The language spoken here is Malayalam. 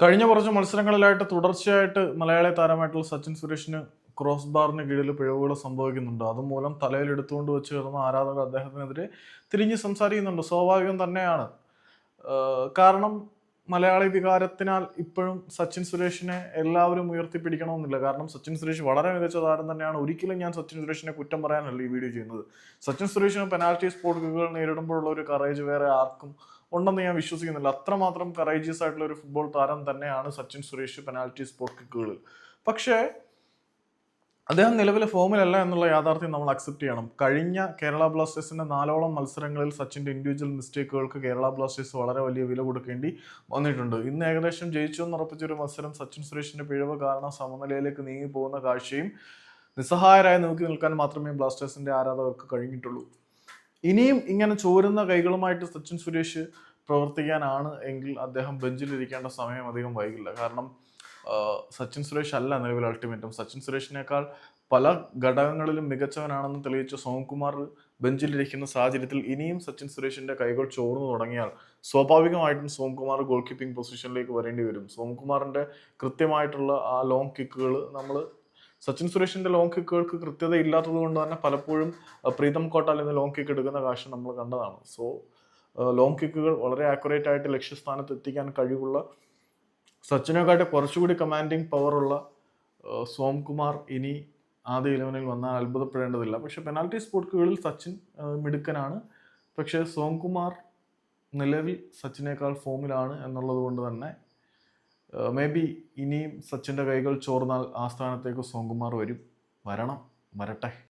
കഴിഞ്ഞ കുറച്ച് മത്സരങ്ങളിലായിട്ട് തുടർച്ചയായിട്ട് മലയാളി താരമായിട്ടുള്ള സച്ചിൻ സുരേഷിന് ക്രോസ് ബാറിന് കീഴിൽ പിഴവുകൾ സംഭവിക്കുന്നുണ്ട്. അതുമൂലം തലയിൽ എടുത്തുകൊണ്ട് വെച്ച് കയറുന്ന ആരാധകർ അദ്ദേഹത്തിനെതിരെ തിരിഞ്ഞ് സംസാരിക്കുന്നുണ്ട്. സ്വാഭാവികം തന്നെയാണ്. കാരണം മലയാളി വികാരത്തിനാൽ ഇപ്പോഴും സച്ചിൻ സുരേഷിനെ എല്ലാവരും ഉയർത്തിപ്പിടിക്കണമെന്നില്ല. കാരണം സച്ചിൻ സുരേഷ് വളരെ മികച്ച താരം തന്നെയാണ്. ഒരിക്കലും ഞാൻ സച്ചിൻ സുരേഷിനെ കുറ്റം പറയാനല്ല ഈ വീഡിയോ ചെയ്യുന്നത്. സച്ചിൻ സുരേഷിന് പെനാൽറ്റി സ്പോട്ടുകൾ നേരിടുമ്പോഴുള്ള ഒരു കറേജ് വേറെ ആർക്കും ഉണ്ടെന്ന് ഞാൻ വിശ്വസിക്കുന്നില്ല. അത്രമാത്രം കറേജിയസ് ആയിട്ടുള്ള ഒരു ഫുട്ബോൾ താരം തന്നെയാണ് സച്ചിൻ സുരേഷ് പെനാൽറ്റി സ്പോട്ട് കിക്കുകളിൽ പക്ഷേ അദ്ദേഹം നിലവിലെ ഫോമിലല്ല എന്നുള്ള യാഥാർത്ഥ്യം നമ്മൾ അക്സെപ്റ്റ് ചെയ്യണം. കഴിഞ്ഞ കേരള ബ്ലാസ്റ്റേഴ്സിന്റെ നാലോളം മത്സരങ്ങളിൽ സച്ചിന്റെ ഇൻഡിവിജ്വൽ മിസ്റ്റേക്കുകൾക്ക് കേരള ബ്ലാസ്റ്റേഴ്സ് വളരെ വലിയ വില കൊടുക്കേണ്ടി വന്നിട്ടുണ്ട്. ഇന്ന് ഏകദേശം ജയിച്ചു എന്ന് ഉറപ്പിച്ചൊരു മത്സരം സച്ചിൻ സുരേഷിന്റെ പിഴവ് കാരണം സമനിലയിലേക്ക് നീങ്ങി പോകുന്ന കാഴ്ചയും നിസ്സഹായരായി നോക്കി നിൽക്കാൻ മാത്രമേ ബ്ലാസ്റ്റേഴ്സിന്റെ ആരാധകർക്ക് കഴിഞ്ഞിട്ടുള്ളൂ. ഇനിയും ഇങ്ങനെ ചോരുന്ന കൈകളുമായിട്ട് സച്ചിൻ സുരേഷ് പ്രവർത്തിക്കാനാണ് എങ്കിൽ അദ്ദേഹം ബെഞ്ചിലിരിക്കേണ്ട സമയം അധികം വൈകില്ല. കാരണം സച്ചിൻ സുരേഷ് അല്ല നിലവിൽ അൾട്ടിമേറ്റം സച്ചിൻ സുരേഷിനേക്കാൾ പല ഘടകങ്ങളിലും മികച്ചവനാണെന്ന് തെളിയിച്ച സോംകുമാർ ബെഞ്ചിലിരിക്കുന്ന സാഹചര്യത്തിൽ ഇനിയും സച്ചിൻ സുരേഷിന്റെ കൈകൾ ചോർന്നു തുടങ്ങിയാൽ സ്വാഭാവികമായിട്ടും സോംകുമാർ ഗോൾ കീപ്പിംഗ് പൊസിഷനിലേക്ക് വരേണ്ടി വരും. സോംകുമാറിന്റെ കൃത്യമായിട്ടുള്ള ആ ലോങ് കിക്കുകൾ നമ്മൾ സച്ചിൻ സുരേഷിന്റെ ലോങ് കിക്കുകൾക്ക് കൃത്യത ഇല്ലാത്തത് കൊണ്ട് തന്നെ പലപ്പോഴും പ്രീതം കോട്ടാൽ നിന്ന് ലോങ് കിക്ക് എടുക്കുന്ന കാഴ്ച നമ്മൾ കണ്ടതാണ്. സോ ലോങ് കിക്കുകൾ വളരെ ആക്യുറേറ്റ് ആയിട്ട് ലക്ഷ്യസ്ഥാനത്ത് എത്തിക്കാൻ കഴിവുള്ള സച്ചിനെക്കാട്ട് കുറച്ചുകൂടി കമാൻഡിങ് പവറുള്ള സോംകുമാർ ഇനി ആദ്യ ഇലവനിൽ വന്നാൽ അത്ഭുതപ്പെടേണ്ടതില്ല. പക്ഷെ പെനാൽറ്റി സ്പോട്ടുകളിൽ സച്ചിൻ മിടുക്കനാണ്. പക്ഷേ സോംകുമാർ നിലവിൽ സച്ചിനേക്കാൾ ഫോമിലാണ് എന്നുള്ളത് കൊണ്ട് തന്നെ മേ ബി ഇനിയും സച്ചിന്റെ കൈകൾ ചോർന്നാൽ ആ സ്ഥാനത്തേക്ക് സോംകുമാർ വരും. വരണം. വരട്ടെ.